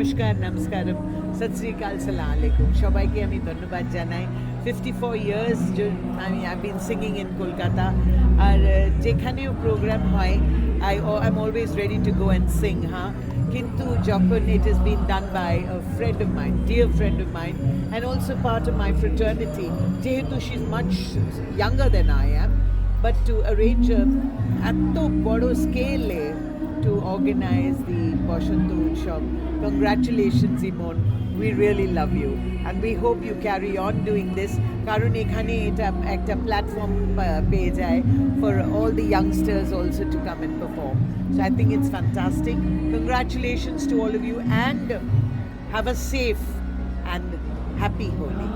নমস্কার নমস্কারম সত শ্রীকাল সালাম আলাইকুম সবাইকে আমি ধন্যবাদ জানাই ফিফটি ফোর ইয়ার্স আমি I been singing in Kolkata R ah, যেখানেও programme হয় I I am always ready to go and sing হ্যাঁ কিন্তু যখন it is been done by a friend of mind dear friend of mind and also part of my fraternity যেহেতু she is much younger than I am but to arrange এত বড় স্কেলে to organize the Boshantu Utsav. Congratulations, Imon. We really love you. And we hope you carry on doing this. কারণ এখানে এটা একটা platform পেয়ে যায় for all the youngsters also to come and perform. So I think it's fantastic. Congratulations to all of you and have a safe and happy Holi.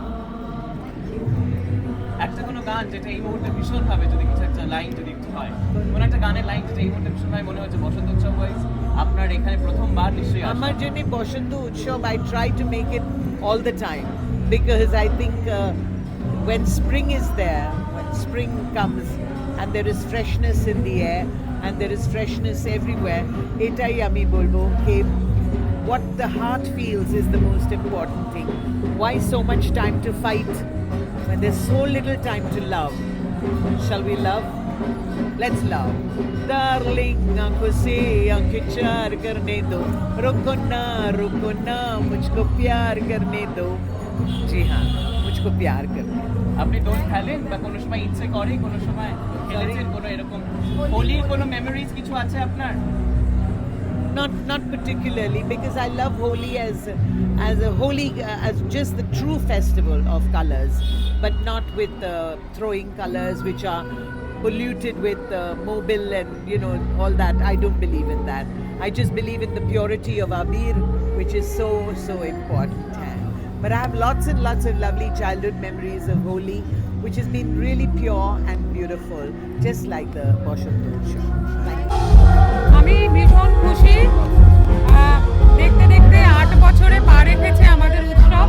একটা কোনো গান যেটা এই মুহূর্তে ভীষণ ভাবে যদি কিছু একটা লাইন যদি একটু হয় কোনো একটা গানের লাইন যেটা এই মুহূর্তে ভীষণ ভাবে মনে হচ্ছে বসন্ত উৎসব ওয়াইজ আপনার এখানে প্রথমবার নিশ্চয়ই আসা। আমার জন্য বসন্ত উৎসব I try to make it all the time because I think uh, when spring is there, when spring comes and there is freshness in the air and there is freshness everywhere, এটাই আমি বলবো কি what the heart feels is the most important thing. Why so much time to fight when there's so little time to love? Shall we love? Let's love. Darling, आंखों से आंखें चार करने दो रुको ना रुको ना मुझको प्यार करने दो जी हाँ मुझको प्यार करने दो আপনি দোল খেলেন বা কোনো সময় ইচ্ছে করে কোনো সময় খেলেছেন কোনো এরকম হোলির কোনো মেমোরিজ কিছু আছে আপনার not not particularly because I love Holi as as a holy uh, as just the true festival of colors, but not with uh, throwing colors which are polluted with uh, mobile and you know all that. I don't believe in that. I just believe in the purity of Abir, which is so so important. But I have lots and lots of lovely childhood memories of Holi, which has been really pure and beautiful, just like the Boshantu show. Thank you. আমি ভীষণ খুশি আহ, দেখতে দেখতে আট বছরে পা রেখেছে আমাদের উৎসব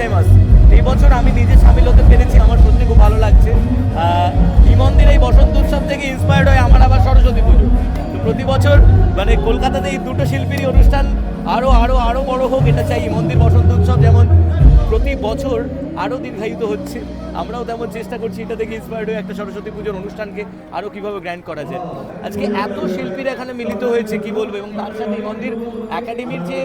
ফেমাস এই বছর আমি নিজে সামিল হতে পেরেছি আমার সত্যি খুব ভালো লাগছে। আহ, ইমন্দির এই বসন্ত উৎসব থেকে ইন্সপায়ার্ড হয় আমার আবার সরস্বতী পুজো। তো প্রতি বছর মানে কলকাতাতে এই দুটো শিল্পীরই অনুষ্ঠান আরও আরও আরও বড় হোক এটা চাই মন্দির বসন্ত উৎসব যেমন প্রতি বছর আরও দীর্ঘায়িত হচ্ছে আমরাও তেমন চেষ্টা করছি এটা থেকে ইন্সপায়ার্ড হয়ে একটা সরস্বতী পুজোর অনুষ্ঠানকে আরও কীভাবে গ্র্যান্ড করা যায়। আজকে এত শিল্পীরা এখানে মিলিত হয়েছে কি বলব? এবং তার সাথে এই মন্দির একাডেমির যে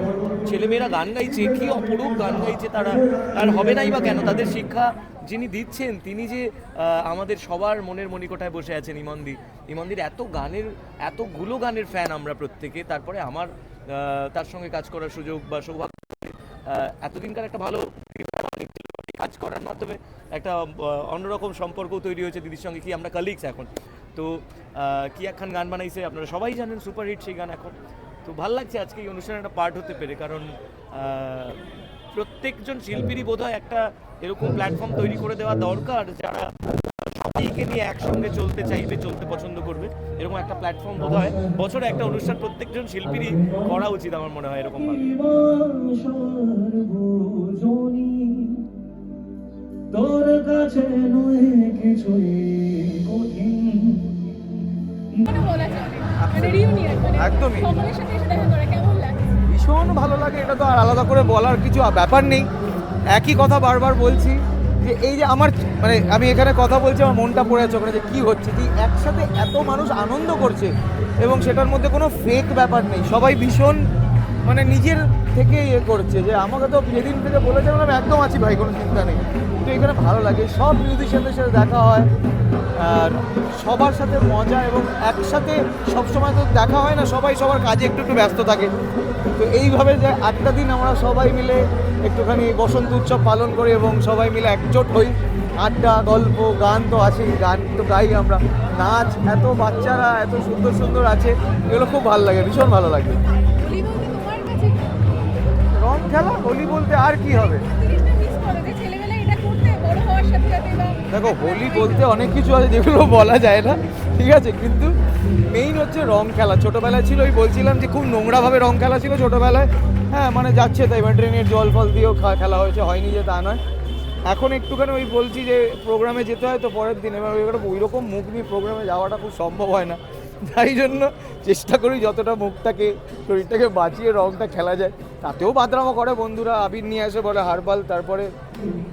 ছেলেমেয়েরা গান গাইছে, কি অপরূপ গান গাইছে তারা, আর হবে নাই বা কেন? তাদের শিক্ষা যিনি দিচ্ছেন, তিনি যে আমাদের সবার মনের মণিকোঠায় বসে আছেন ইমন্দি। ইমন্দির এত গানের, এতগুলো গানের ফ্যান আমরা প্রত্যেকে, তারপরে আমার তার সঙ্গে কাজ করার সুযোগ বা সৌভাগ্য এতদিনকার একটা ভালো কাজ করার মাধ্যমে একটা অন্যরকম সম্পর্ক তৈরি হয়েছে দিদির সঙ্গে, কি আমরা কালিগস এখন। তো কি একখান গান বানাইছে, আপনারা সবাই জানেন সুপারহিট সেই গান এখন। তো ভালো লাগছে আজকে এই অনুষ্ঠানে একটা পার্ট হতে পেরে, কারণ প্রত্যেকজন শিল্পীরই বোধহয় একটা এরকম প্ল্যাটফর্ম তৈরি করে দেওয়া দরকার, যারা সবাইকে নিয়ে একসঙ্গে চলতে চাইবে, চলতে পছন্দ করবে। এরকম একটা প্ল্যাটফর্ম বোধ হয় বছরে একটা অনুষ্ঠান প্রত্যেকজন শিল্পীরই করা উচিত আমার মনে হয় এরকম তোর কাছে নয় কিছুই কঠিন। একদমই। এসে দেখা করে কেমন লাগে? ভীষণ ভালো লাগে এটা তো আর আলাদা করে বলার কিছু ব্যাপার নেই। একই কথা বারবার বলছি যে এই যে আমার মানে আমি এখানে কথা বলছি আমার মনটা পড়ে আছে ওখানে যে কী হচ্ছে যে একসাথে এত মানুষ আনন্দ করছে এবং সেটার মধ্যে কোনো ফেক ব্যাপার নেই। সবাই ভীষণ মানে নিজের থেকে ইয়ে করছে যে আমাকে তো যেদিন থেকে বলেছে, বললাম, একদম আছি ভাই, কোনো চিন্তা নেই। তো এখানে ভালো লাগে, সব মিউজিশিয়ানদের সাথে দেখা হয়, আর সবার সাথে মজা এবং একসাথে সবসময় তো দেখা হয় না, সবাই সবার কাজে একটু একটু ব্যস্ত থাকে। তো এইভাবে যে আটটা দিন আমরা সবাই মিলে একটুখানি বসন্ত উৎসব পালন করি এবং সবাই মিলে একজোট হই। আড্ডা, গল্প, গান তো আছেই, গান তো গাই আমরা। নাচ, এত বাচ্চারা, এত সুন্দর সুন্দর আছে, এগুলো খুব ভালো লাগে, ভীষণ ভালো লাগে। খেলা হোলি বলতে আর কি হবে? দেখো, হোলি বলতে অনেক কিছু আছে যেগুলো বলা যায় না, ঠিক আছে? কিন্তু মেইন হচ্ছে রং খেলা। ছোটোবেলায় ছিল, ওই বলছিলাম যে খুব নোংরাভাবে রং খেলা ছিল ছোটোবেলায়। হ্যাঁ মানে যাচ্ছে তাই এবার ট্রেনের জল ফল দিয়েও খেলা হয়েছে, হয়নি যে তা নয়। এখন একটুখানি ওই বলছি যে প্রোগ্রামে যেতে হয়, তো পরের দিন। এবার ওই রকম মুখ নিয়ে প্রোগ্রামে যাওয়াটা খুব সম্ভব হয় না। তাই জন্য চেষ্টা করি যতটা মুখটাকে, শরীরটাকে বাঁচিয়ে, রংটা খেলা যায়। তাতেও বাদরামো করে বন্ধুরা। আবির নিয়ে আসে বলে হারবাল, তারপরে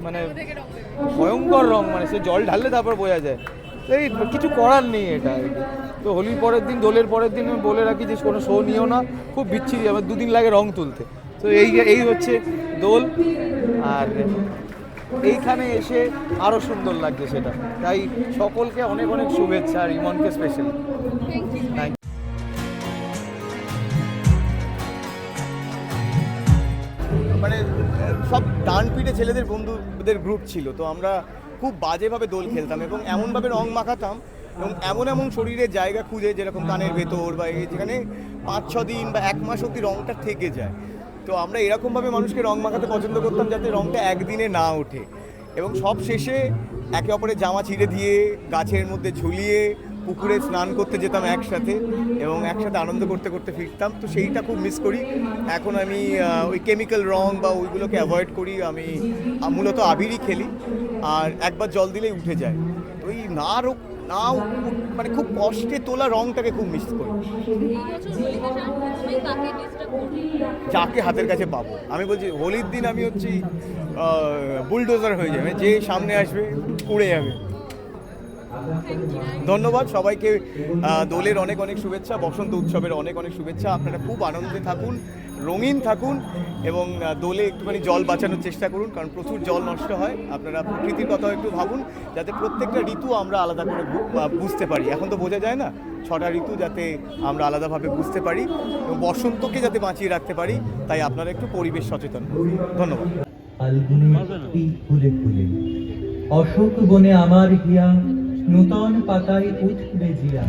মানে ভয়ঙ্কর রং মানে সে জল ঢাললে তারপর বোঝা যায়। এই কিছু করার নেই এটা আর কি। তো হোলির পরের দিন, দোলের পরের দিন বলে রাখি যে কোনো শো নিও না। খুব বিচ্ছিরি, আমার দুদিন লাগে রং তুলতে। তো এই এই হচ্ছে দোল। আর এইখানে এসে আরও সুন্দর লাগছে সেটা। তাই সকলকে অনেক অনেক শুভেচ্ছা আর ইমনকে স্পেশাল মানে সব ডান পিঠে ছেলেদের বন্ধুদের গ্রুপ ছিল, তো আমরা খুব বাজেভাবে দোল খেলতাম এবং এমনভাবে রং মাখাতাম এবং এমন এমন শরীরের জায়গা খুঁজে যেরকম কানের ভেতর বা যেখানে পাঁচ ছ দিন বা এক মাস অবধি রংটা থেকে যায়। তো আমরা এরকমভাবে মানুষকে রং মাখাতে পছন্দ করতাম যাতে রংটা একদিনে না ওঠে। এবং সব শেষে একে অপরের জামা ছিঁড়ে দিয়ে, গাছের মধ্যে ঝুলিয়ে, পুকুরে স্নান করতে যেতাম একসাথে এবং একসাথে আনন্দ করতে করতে ফিরতাম। তো সেইটা খুব মিস করি। এখন আমি ওই কেমিক্যাল রং বা ওইগুলোকে অ্যাভয়েড করি। আমি মূলত আবিরই খেলি। আর একবার জল দিলেই উঠে যায়। ওই না রো- না মানে খুব কষ্টে তোলা রংটাকে খুব মিস করি। যাকে হাতের কাছে পাবো। আমি বলছি, হোলির দিন আমি হচ্ছি বুলডোজার হয়ে যাবে যে সামনে আসবে, উড়ে যাবে। ধন্যবাদ সবাইকে দোলের অনেক অনেক শুভেচ্ছা বসন্ত উৎসবের অনেক অনেক শুভেচ্ছা। আপনারা খুব আনন্দে থাকুন রঙিন থাকুন এবং দোলে একটুখানি জল বাঁচানোর চেষ্টা করুন কারণ প্রচুর জল নষ্ট হয়। আপনারা প্রকৃতির কথাও একটু ভাবুন যাতে প্রত্যেকটা ঋতু আমরা আলাদা করে বুঝতে পারি। এখন তো বোঝা যায় না ছটা ঋতু যাতে আমরা আলাদাভাবে বুঝতে পারি এবং বসন্তকে যাতে বাঁচিয়ে রাখতে পারি তাই আপনারা একটু পরিবেশ সচেতন ধন্যবাদ। অশোক বনে আমার হিয়া নূতন পাতায় উঠবে জিয়া